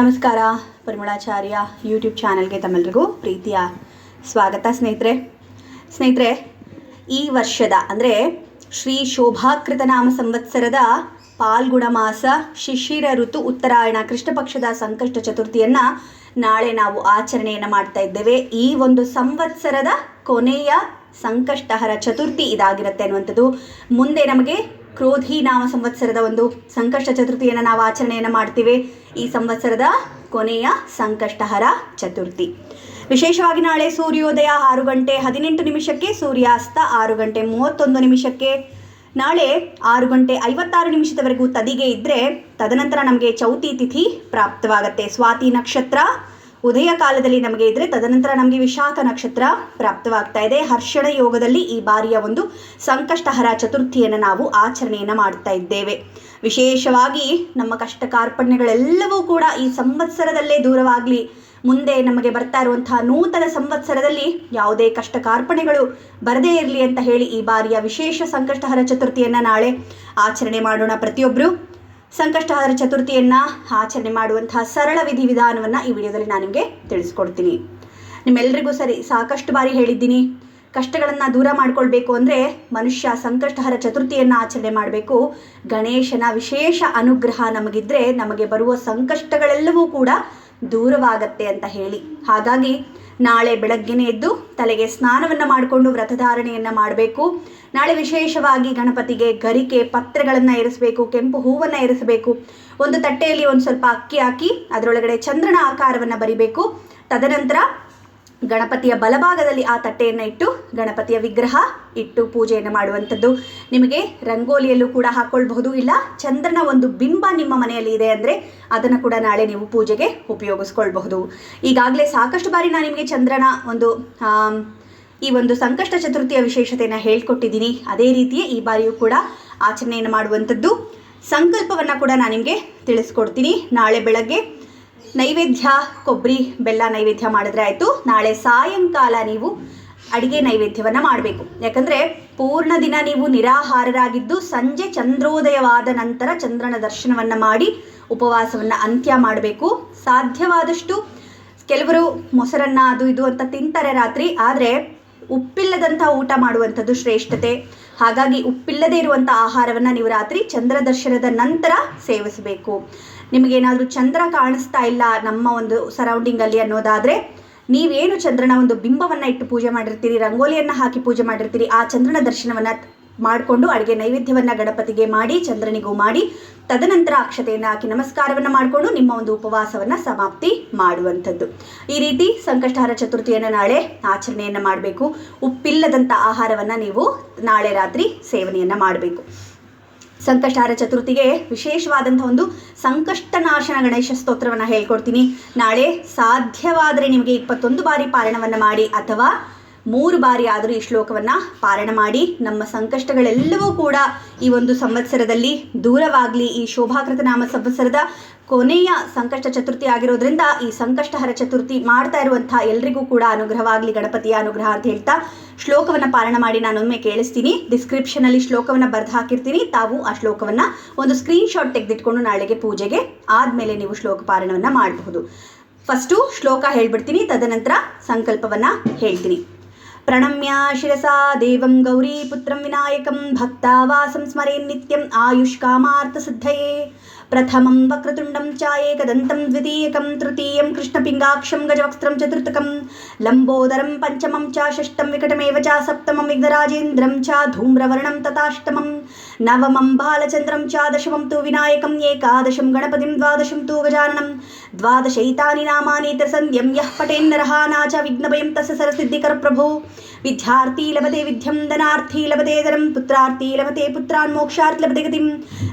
ನಮಸ್ಕಾರ. ಪರಿಮಳಾಚಾರ್ಯ ಯೂಟ್ಯೂಬ್ ಚಾನಲ್ಗೆ ತಮ್ಮೆಲ್ಲರಿಗೂ ಪ್ರೀತಿಯ ಸ್ವಾಗತ ಸ್ನೇಹಿತರೆ. ಸ್ನೇಹಿತರೆ, ಈ ವರ್ಷದ ಅಂದರೆ ಶ್ರೀ ಶೋಭಾಕೃತ ನಾಮ ಸಂವತ್ಸರದ ಪಾಲ್ಗುಣ ಮಾಸ ಶಿಶಿರ ಋತು ಉತ್ತರಾಯಣ ಕೃಷ್ಣ ಪಕ್ಷದ ಸಂಕಷ್ಟ ಚತುರ್ಥಿಯನ್ನು ನಾಳೆ ನಾವು ಆಚರಣೆಯನ್ನು ಮಾಡ್ತಾ ಇದ್ದೇವೆ. ಈ ಒಂದು ಸಂವತ್ಸರದ ಕೊನೆಯ ಸಂಕಷ್ಟಹರ ಚತುರ್ಥಿ ಇದಾಗಿರುತ್ತೆ ಅನ್ನುವಂಥದ್ದು. ಮುಂದೆ ನಮಗೆ ಕ್ರೋಧಿ ನಾಮ ಸಂವತ್ಸರದ ಒಂದು ಸಂಕಷ್ಟ ಚತುರ್ಥಿಯನ್ನು ನಾವು ಆಚರಣೆಯನ್ನು ಮಾಡ್ತೀವಿ. ಈ ಸಂವತ್ಸರದ ಕೊನೆಯ ಸಂಕಷ್ಟಹರ ಚತುರ್ಥಿ. ವಿಶೇಷವಾಗಿ ನಾಳೆ ಸೂರ್ಯೋದಯ ಆರು ಗಂಟೆ ಹದಿನೆಂಟು ನಿಮಿಷಕ್ಕೆ, ಸೂರ್ಯಾಸ್ತ ಆರು ಗಂಟೆ ಮೂವತ್ತೊಂದು ನಿಮಿಷಕ್ಕೆ. ನಾಳೆ ಆರು ಗಂಟೆ ಐವತ್ತಾರು ನಿಮಿಷದವರೆಗೂ ತದಿಗೆ ಇದ್ದರೆ ತದನಂತರ ನಮಗೆ ಚೌತಿ ತಿಥಿ ಪ್ರಾಪ್ತವಾಗುತ್ತೆ. ಸ್ವಾತಿ ನಕ್ಷತ್ರ ಉದಯ ಕಾಲದಲ್ಲಿ ನಮಗೆ ಇದ್ರೆ ತದನಂತರ ನಮಗೆ ವಿಶಾಖ ನಕ್ಷತ್ರ ಪ್ರಾಪ್ತವಾಗ್ತಾ ಇದೆ. ಹರ್ಷಣ ಯೋಗದಲ್ಲಿ ಈ ಬಾರಿಯ ಒಂದು ಸಂಕಷ್ಟಹರ ಚತುರ್ಥಿಯನ್ನು ನಾವು ಆಚರಣೆಯನ್ನು ಮಾಡ್ತಾ ಇದ್ದೇವೆ. ವಿಶೇಷವಾಗಿ ನಮ್ಮ ಕಷ್ಟ ಕಾರ್ಪಣ್ಯಗಳೆಲ್ಲವೂ ಕೂಡ ಈ ಸಂವತ್ಸರದಲ್ಲೇ ದೂರವಾಗಲಿ, ಮುಂದೆ ನಮಗೆ ಬರ್ತಾ ಇರುವಂತಹ ನೂತನ ಸಂವತ್ಸರದಲ್ಲಿ ಯಾವುದೇ ಕಷ್ಟ ಕಾರ್ಪಣೆಗಳು ಬರದೇ ಇರಲಿ ಅಂತ ಹೇಳಿ ಈ ಬಾರಿಯ ವಿಶೇಷ ಸಂಕಷ್ಟಹರ ಚತುರ್ಥಿಯನ್ನು ನಾಳೆ ಆಚರಣೆ ಮಾಡೋಣ ಪ್ರತಿಯೊಬ್ಬರು ಸಂಕಷ್ಟಹರ ಚತುರ್ಥಿಯನ್ನು ಆಚರಣೆ ಮಾಡುವಂತಹ ಸರಳ ವಿಧಿ ವಿಧಿವಿಧಾನವನ್ನು ಈ ವಿಡಿಯೋದಲ್ಲಿ ನಾನು ನಿಮಗೆ ತಿಳಿಸ್ಕೊಡ್ತೀನಿ. ನಿಮ್ಮೆಲ್ಲರಿಗೂ ಸರಿ, ಸಾಕಷ್ಟು ಬಾರಿ ಹೇಳಿದ್ದೀನಿ. ಕಷ್ಟಗಳನ್ನು ದೂರ ಮಾಡಿಕೊಳ್ಬೇಕು ಅಂದರೆ ಮನುಷ್ಯ ಸಂಕಷ್ಟಹರ ಚತುರ್ಥಿಯನ್ನು ಆಚರಣೆ ಮಾಡಬೇಕು. ಗಣೇಶನ ವಿಶೇಷ ಅನುಗ್ರಹ ನಮಗಿದ್ರೆ ನಮಗೆ ಬರುವ ಸಂಕಷ್ಟಗಳೆಲ್ಲವೂ ಕೂಡ ದೂರವಾಗತ್ತೆ ಅಂತ ಹೇಳಿ. ಹಾಗಾಗಿ ನಾಳೆ ಬೆಳಗ್ಗೆನೇ ಎದ್ದು ತಲೆಗೆ ಸ್ನಾನವನ್ನು ಮಾಡಿಕೊಂಡು ವ್ರತಧಾರಣೆಯನ್ನು ಮಾಡಬೇಕು. ನಾಳೆ ವಿಶೇಷವಾಗಿ ಗಣಪತಿಗೆ ಗರಿಕೆ ಪತ್ರೆಗಳನ್ನು ಇರಿಸಬೇಕು ಕೆಂಪು ಹೂವನ್ನು ಇರಿಸಬೇಕು ಒಂದು ತಟ್ಟೆಯಲ್ಲಿ ಒಂದು ಸ್ವಲ್ಪ ಅಕ್ಕಿ ಹಾಕಿ, ಅದರೊಳಗಡೆ ಚಂದ್ರನ ಆಕಾರವನ್ನು ಬರಿಬೇಕು. ತದನಂತರ ಗಣಪತಿಯ ಬಲಭಾಗದಲ್ಲಿ ಆ ತಟ್ಟೆಯನ್ನು ಇಟ್ಟು, ಗಣಪತಿಯ ವಿಗ್ರಹ ಇಟ್ಟು ಪೂಜೆಯನ್ನು ಮಾಡುವಂಥದ್ದು. ನಿಮಗೆ ರಂಗೋಲಿಯಲ್ಲೂ ಕೂಡ ಹಾಕ್ಕೊಳ್ಬಹುದು ಇಲ್ಲ, ಚಂದ್ರನ ಒಂದು ಬಿಂಬ ನಿಮ್ಮ ಮನೆಯಲ್ಲಿ ಇದೆ ಅಂದರೆ ಅದನ್ನು ಕೂಡ ನಾಳೆ ನೀವು ಪೂಜೆಗೆ ಉಪಯೋಗಿಸ್ಕೊಳ್ಬಹುದು. ಈಗಾಗಲೇ ಸಾಕಷ್ಟು ಬಾರಿ ನಾನು ನಿಮಗೆ ಚಂದ್ರನ ಒಂದು ಈ ಒಂದು ಸಂಕಷ್ಟ ಚತುರ್ಥಿಯ ವಿಶೇಷತೆಯನ್ನು ಹೇಳ್ಕೊಟ್ಟಿದ್ದೀನಿ. ಅದೇ ರೀತಿಯೇ ಈ ಬಾರಿಯೂ ಕೂಡ ಆಚರಣೆಯನ್ನು ಮಾಡುವಂಥದ್ದು. ಸಂಕಲ್ಪವನ್ನು ಕೂಡ ನಾನು ನಿಮಗೆ ತಿಳಿಸ್ಕೊಡ್ತೀನಿ. ನಾಳೆ ಬೆಳಗ್ಗೆ ನೈವೇದ್ಯ ಕೊಬ್ಬರಿ ಬೆಲ್ಲ ನೈವೇದ್ಯ ಮಾಡಿದ್ರೆ ಆಯಿತು. ನಾಳೆ ಸಾಯಂಕಾಲ ನೀವು ಅಡಿಗೆ ನೈವೇದ್ಯವನ್ನು ಮಾಡಬೇಕು. ಯಾಕಂದರೆ ಪೂರ್ಣ ದಿನ ನೀವು ನಿರಾಹಾರರಾಗಿದ್ದು ಸಂಜೆ ಚಂದ್ರೋದಯವಾದ ನಂತರ ಚಂದ್ರನ ದರ್ಶನವನ್ನು ಮಾಡಿ ಉಪವಾಸವನ್ನು ಅಂತ್ಯ ಮಾಡಬೇಕು. ಸಾಧ್ಯವಾದಷ್ಟು ಕೆಲವರು ಮೊಸರನ್ನ ಅದು ಇದು ಅಂತ ತಿಂತಾರೆ ರಾತ್ರಿ. ಆದರೆ ಉಪ್ಪಿಲ್ಲದಂಥ ಊಟ ಮಾಡುವಂಥದ್ದು ಶ್ರೇಷ್ಠತೆ. ಹಾಗಾಗಿ ಉಪ್ಪಿಲ್ಲದೆ ಇರುವಂಥ ಆಹಾರವನ್ನು ನೀವು ರಾತ್ರಿ ಚಂದ್ರ ದರ್ಶನದ ನಂತರ ಸೇವಿಸಬೇಕು. ನಿಮಗೇನಾದರೂ ಚಂದ್ರ ಕಾಣಿಸ್ತಾ ಇಲ್ಲ ನಮ್ಮ ಒಂದು ಸರೌಂಡಿಂಗಲ್ಲಿ ಅನ್ನೋದಾದರೆ, ನೀವೇನು ಚಂದ್ರನ ಒಂದು ಬಿಂಬವನ್ನು ಇಟ್ಟು ಪೂಜೆ ಮಾಡಿರ್ತೀರಿ, ರಂಗೋಲಿಯನ್ನು ಹಾಕಿ ಪೂಜೆ ಮಾಡಿರ್ತೀರಿ, ಆ ಚಂದ್ರನ ದರ್ಶನವನ್ನು ಮಾಡಿಕೊಂಡು ಅಡುಗೆ ನೈವೇದ್ಯವನ್ನು ಗಣಪತಿಗೆ ಮಾಡಿ, ಚಂದ್ರನಿಗೂ ಮಾಡಿ, ತದನಂತರ ಅಕ್ಷತೆಯನ್ನು ಹಾಕಿ ನಮಸ್ಕಾರವನ್ನು ಮಾಡಿಕೊಂಡು ನಿಮ್ಮ ಒಂದು ಉಪವಾಸವನ್ನು ಸಮಾಪ್ತಿ ಮಾಡುವಂಥದ್ದು. ಈ ರೀತಿ ಸಂಕಷ್ಟಹಾರ ಚತುರ್ಥಿಯನ್ನು ನಾಳೆ ಆಚರಣೆಯನ್ನು ಮಾಡಬೇಕು. ಉಪ್ಪಿಲ್ಲದಂಥ ಆಹಾರವನ್ನು ನೀವು ನಾಳೆ ರಾತ್ರಿ ಸೇವನೆಯನ್ನು ಮಾಡಬೇಕು. ಸಂಕಷ್ಟಹಾರ ಚತುರ್ಥಿಗೆ ವಿಶೇಷವಾದಂಥ ಒಂದು ಸಂಕಷ್ಟನಾಶನ ಗಣೇಶ ಸ್ತೋತ್ರವನ್ನು ಹೇಳ್ಕೊಡ್ತೀನಿ. ನಾಳೆ ಸಾಧ್ಯವಾದರೆ ನಿಮಗೆ ಇಪ್ಪತ್ತೊಂದು ಬಾರಿ ಪಾರಣವನ್ನು ಮಾಡಿ ಅಥವಾ ಮೂರು ಬಾರಿ ಆದರೂ ಈ ಶ್ಲೋಕವನ್ನು ಪಾರಣ ಮಾಡಿ ನಮ್ಮ ಸಂಕಷ್ಟಗಳೆಲ್ಲವೂ ಕೂಡ ಈ ಒಂದು ಸಂವತ್ಸರದಲ್ಲಿ ದೂರವಾಗಲಿ, ಈ ಶೋಭಾಕೃತ ನಾಮ ಸಂವತ್ಸರದ ಕೊನೆಯ ಸಂಕಷ್ಟ ಚತುರ್ಥಿ ಆಗಿರೋದ್ರಿಂದ ಈ ಸಂಕಷ್ಟಹರ ಚತುರ್ಥಿ ಮಾಡ್ತಾ ಇರುವಂಥ ಎಲ್ರಿಗೂ ಕೂಡ ಅನುಗ್ರಹವಾಗಲಿ, ಗಣಪತಿಯ ಅನುಗ್ರಹ ಅಂತ ಹೇಳ್ತಾ ಶ್ಲೋಕವನ್ನು ಪಾರಣ ಮಾಡಿ ನಾನೊಮ್ಮೆ ಕೇಳಿಸ್ತೀನಿ. ಡಿಸ್ಕ್ರಿಪ್ಷನಲ್ಲಿ ಶ್ಲೋಕವನ್ನು ಬರೆದು ಹಾಕಿರ್ತೀನಿ. ತಾವು ಆ ಶ್ಲೋಕವನ್ನು ಒಂದು ಸ್ಕ್ರೀನ್ಶಾಟ್ ತೆಗೆದಿಟ್ಕೊಂಡು ನಾಳೆಗೆ ಪೂಜೆಗೆ ಆದಮೇಲೆ ನೀವು ಶ್ಲೋಕ ಪಾರಣವನ್ನು ಮಾಡಬಹುದು. ಫಸ್ಟು ಶ್ಲೋಕ ಹೇಳ್ಬಿಡ್ತೀನಿ, ತದನಂತರ ಸಂಕಲ್ಪವನ್ನು ಹೇಳ್ತೀನಿ. ప్రణమ్యా శిరసా దేవం గౌరీపుత్రం వినాయకం భక్తావాసం స్మరే నిత్యం ఆయుష్కామార్థసిద్ధయే ప్రథమం వక్రతుండం చాయేకదంతం ద్వితీయకం తృతీయం కృష్ణపింగాక్షం గజవక్స్త్రం చతుర్థకం లంబోదరం పంచమం చ షష్టం వికటమేవ చ సప్తమం విఘ్నరాజేంద్రం చ ధూమ్రవర్ణం తథాష్టమం నవమం బాలచంద్రం చాదశమం తు వినాయకం ఏకాదశం గణపతిం ద్వాదశం తు గజాననం. ద్వాదశైతాని నామాని త్రసంధ్యం యః పటేన్నరహ నాచ విఘ్నభయం తస్య సరసిద్ధికర ప్రభో. విద్యార్థీ లభతే విద్యం ధనార్థీ లభతే ధనం పుత్రార్థీ లభతే పుత్రాన్ మోక్షార్థి లభతే గతిం.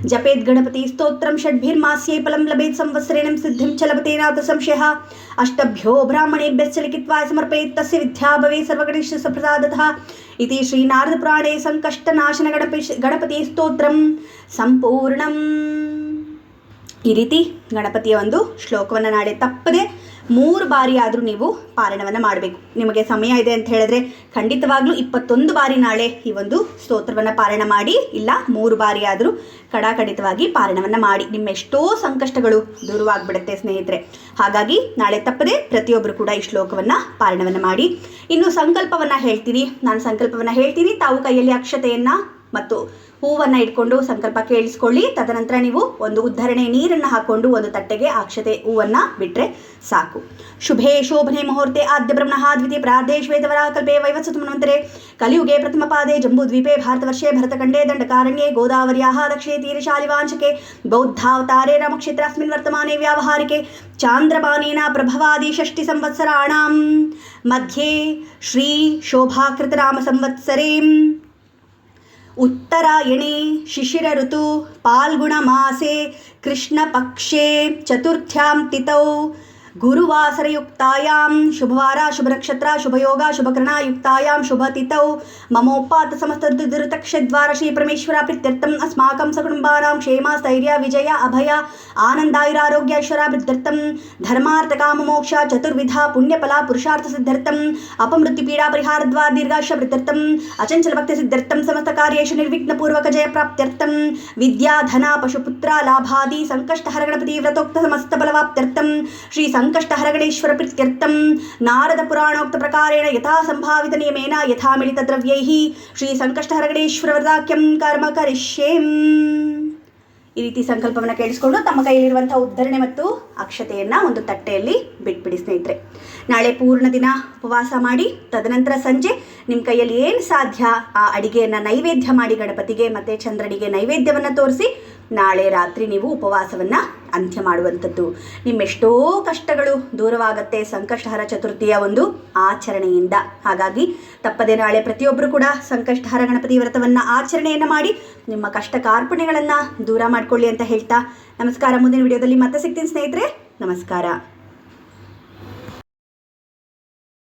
జపేద్ గణపతి స్తోత్రం షడ్భిర్మాస్యై ఫలం లభేత్ సంవత్సరేణం సిద్ధిం చ లభతే నాథ సంశయः. అష్టభ్యో బ్రాహ్మణేభ్యశ్చ లిఖిత్వాయ సమర్పయేత్ తస్య విద్యా భవే సర్వగణేశ సప్రసాదతః. ಇತಿ ಶ್ರೀನಾರದಪುರಾಣೇ ಸಂಕಷ್ಟನಾಶನ ಗಣಪತಿ ಗಣಪತಿ ಸ್ತೋತ್ರಂ ಸಂಪೂರ್ಣಂ ಈ ರೀತಿ ಗಣಪತಿಯ ಒಂದು ಶ್ಲೋಕವನ್ನು ನಾಳೆ ತಪ್ಪದೆ ಮೂರು ಬಾರಿ ಆದರೂ ನೀವು ಪಾರಾಯಣವನ್ನು ಮಾಡಬೇಕು. ನಿಮಗೆ ಸಮಯ ಇದೆ ಅಂತ ಹೇಳಿದ್ರೆ ಖಂಡಿತವಾಗ್ಲೂ ಇಪ್ಪತ್ತೊಂದು ಬಾರಿ ನಾಳೆ ಈ ಒಂದು ಸ್ತೋತ್ರವನ್ನು ಪಾರಾಯಣ ಮಾಡಿ, ಇಲ್ಲ ಮೂರು ಬಾರಿ ಆದರೂ ಕಡಾಖಂಡಿತವಾಗಿ ಪಾರಾಯಣವನ್ನು ಮಾಡಿ. ನಿಮ್ಮ ಎಷ್ಟೋ ಸಂಕಷ್ಟಗಳು ದೂರವಾಗ್ಬಿಡುತ್ತೆ ಸ್ನೇಹಿತರೆ. ಹಾಗಾಗಿ ನಾಳೆ ತಪ್ಪದೆ ಪ್ರತಿಯೊಬ್ಬರು ಕೂಡ ಈ ಶ್ಲೋಕವನ್ನು ಪಾರಾಯಣವನ್ನು ಮಾಡಿ. ಇನ್ನು ಸಂಕಲ್ಪವನ್ನು ಹೇಳ್ತೀನಿ. ನಾನು ಸಂಕಲ್ಪವನ್ನು ಹೇಳ್ತೀನಿ. ತಾವು ಕೈಯಲ್ಲಿ ಅಕ್ಷತೆಯನ್ನು ಮತ್ತು ಹೂವನ್ನು ಇಟ್ಕೊಂಡು ಸಂಕಲ್ಪ ಕೇಳಿಸ್ಕೊಳ್ಳಿ. ತದನಂತರ ನೀವು ಒಂದು ಉದ್ಧರಣೆ ನೀರನ್ನು ಹಾಕೊಂಡು ಒಂದು ತಟ್ಟೆಗೆ ಅಕ್ಷತೆ ಹೂವನ್ನು ಬಿಟ್ಟರೆ ಸಾಕು. ಶುಭೇ ಶೋಭನೆ ಮುಹೂರ್ತೆ ಆದ್ಯ ಬ್ರಹ್ಮಣ ದ್ವಿತೀಯ ಪ್ರಾರ್ಧೇ ಶ್ವೇತವರ ಕಲ್ಪೆ ಮನ್ವಂತರೆ ಕಲಿಯುಗೆ ಪ್ರಥಮ ಪಾದೆ ಜಂಬೂದ್ವೀಪೆ ಭಾರತವರ್ಷೆ ಭರತಖಂಡೇ ದಂಡಕಾರಣ್ಯೆ ಗೋದಾವರ್ಯಾः ದಕ್ಷಿಣೆ ತೀರಶಾಲಿವಾಂಶಕೆ ಬೌದ್ಧಾವತಾರೆ ರಾಮಕ್ಷೇತ್ರ ಅಸ್ಮಿನ್ ವರ್ತಮಾನೆ ವ್ಯಾವಹಾರಿಕೆ. ಚಾಂದ್ರಪಾನೇನ ಪ್ರಭವಾದಿ ಷಷ್ಟಿ ಸಂವತ್ಸರಾಣಾಂ. ಮಧ್ಯೆ ಶ್ರೀ ಶೋಭಾಕೃತರಾಮ ಸಂವತ್ಸರೆ. उत्तरायणे शिशिरऋतु पाल्गुणमासे कृष्णपक्षे चतुर्थ्यां तिथौ गुरुवासरयुक्तायां शुभवारा, शुभनक्षत्र, शुभयोग, शुभकर्णायुक्तायां शुभतिथौ। ममोपात समस्तदुरितक्षद्वार श्रीपरमेश्वरा प्रीत्यर्थम् अस्माकं सकुटुम्बानां क्षेम, स्थैर्य, विजय, अभय आनन्दायुरारोग्यैश्वर्या प्रीत्यर्थं धर्मार्थकाममोक्ष, चतुर्विधा, पुण्यफला, पुरुषार्थसिद्ध्यर्थम्। अपमृत्युपीडापरिहारद्वारा दीर्घाश प्रीत्यर्थम्। अचञ्चलभक्तिसिद्ध्यर्थं समस्तकार्येषु निर्विघ्नपूर्वकजयप्राप्त्यर्थं विद्या, धन, पशुपुत्र, लाभादि ಸಂಕಷ್ಟ ಹರಗಣೇಶ್ವರ ಪ್ರೀತ್ಯರ್ಥಂ ನಾರದ ಪುರಾಣೋಕ್ತ ಪ್ರಕಾರೇಣ ಯಥಾ ಸಂಭಾವಿತ ನಿಯಮೇನ ಯಥಾ ಮಿಳಿತ ದ್ರವ್ಯೈ ಶ್ರೀ ಸಂಕಷ್ಟಹರಗಣೇಶ್ವರ ವ್ರತಾಖ್ಯಂ ಕರ್ಮ ಕರಿಷ್ಯೇಂ. ಈ ರೀತಿ ಸಂಕಲ್ಪವನ್ನು ಕೇಳಿಸ್ಕೊಂಡು ತಮ್ಮ ಕೈಯಲ್ಲಿರುವಂಥ ಉದ್ಧರಣೆ ಮತ್ತು ಅಕ್ಷತೆಯನ್ನು ಒಂದು ತಟ್ಟೆಯಲ್ಲಿ ಬಿಟ್ಬಿಡಿ ಸ್ನೇಹಿತರೆ. ನಾಳೆ ಪೂರ್ಣ ದಿನ, ಉಪವಾಸ ಮಾಡಿ, ತದನಂತರ ಸಂಜೆ ನಿಮ್ಮ ಕೈಯಲ್ಲಿ ಏನು ಸಾಧ್ಯ ಆ ಅಡಿಗೆಯನ್ನು ನೈವೇದ್ಯ ಮಾಡಿ ಗಣಪತಿಗೆ ಮತ್ತು ಚಂದ್ರನಿಗೆ ನೈವೇದ್ಯವನ್ನು ತೋರಿಸಿ ನಾಳೆ ರಾತ್ರಿ ನೀವು ಉಪವಾಸವನ್ನು ಅಂತ್ಯ ಮಾಡುವಂಥದ್ದು. ನಿಮ್ಮೆಷ್ಟೋ ಕಷ್ಟಗಳು ದೂರವಾಗತ್ತೆ ಸಂಕಷ್ಟಹರ ಚತುರ್ಥಿಯ ಒಂದು ಆಚರಣೆಯಿಂದ. ಹಾಗಾಗಿ ತಪ್ಪದೆ ನಾಳೆ ಪ್ರತಿಯೊಬ್ಬರು ಕೂಡ ಸಂಕಷ್ಟಹರ ಗಣಪತಿ ವ್ರತವನ್ನು ಆಚರಣೆಯನ್ನು ಮಾಡಿ ನಿಮ್ಮ ಕಷ್ಟ ಕಾರ್ಪಣ್ಯಗಳನ್ನು ದೂರ ಮಾಡಿಕೊಳ್ಳಿ ಅಂತ ಹೇಳ್ತಾ ನಮಸ್ಕಾರ. ಮುಂದಿನ ವಿಡಿಯೋದಲ್ಲಿ ಮತ್ತೆ ಸಿಗ್ತೀನಿ ಸ್ನೇಹಿತರೆ. ನಮಸ್ಕಾರ.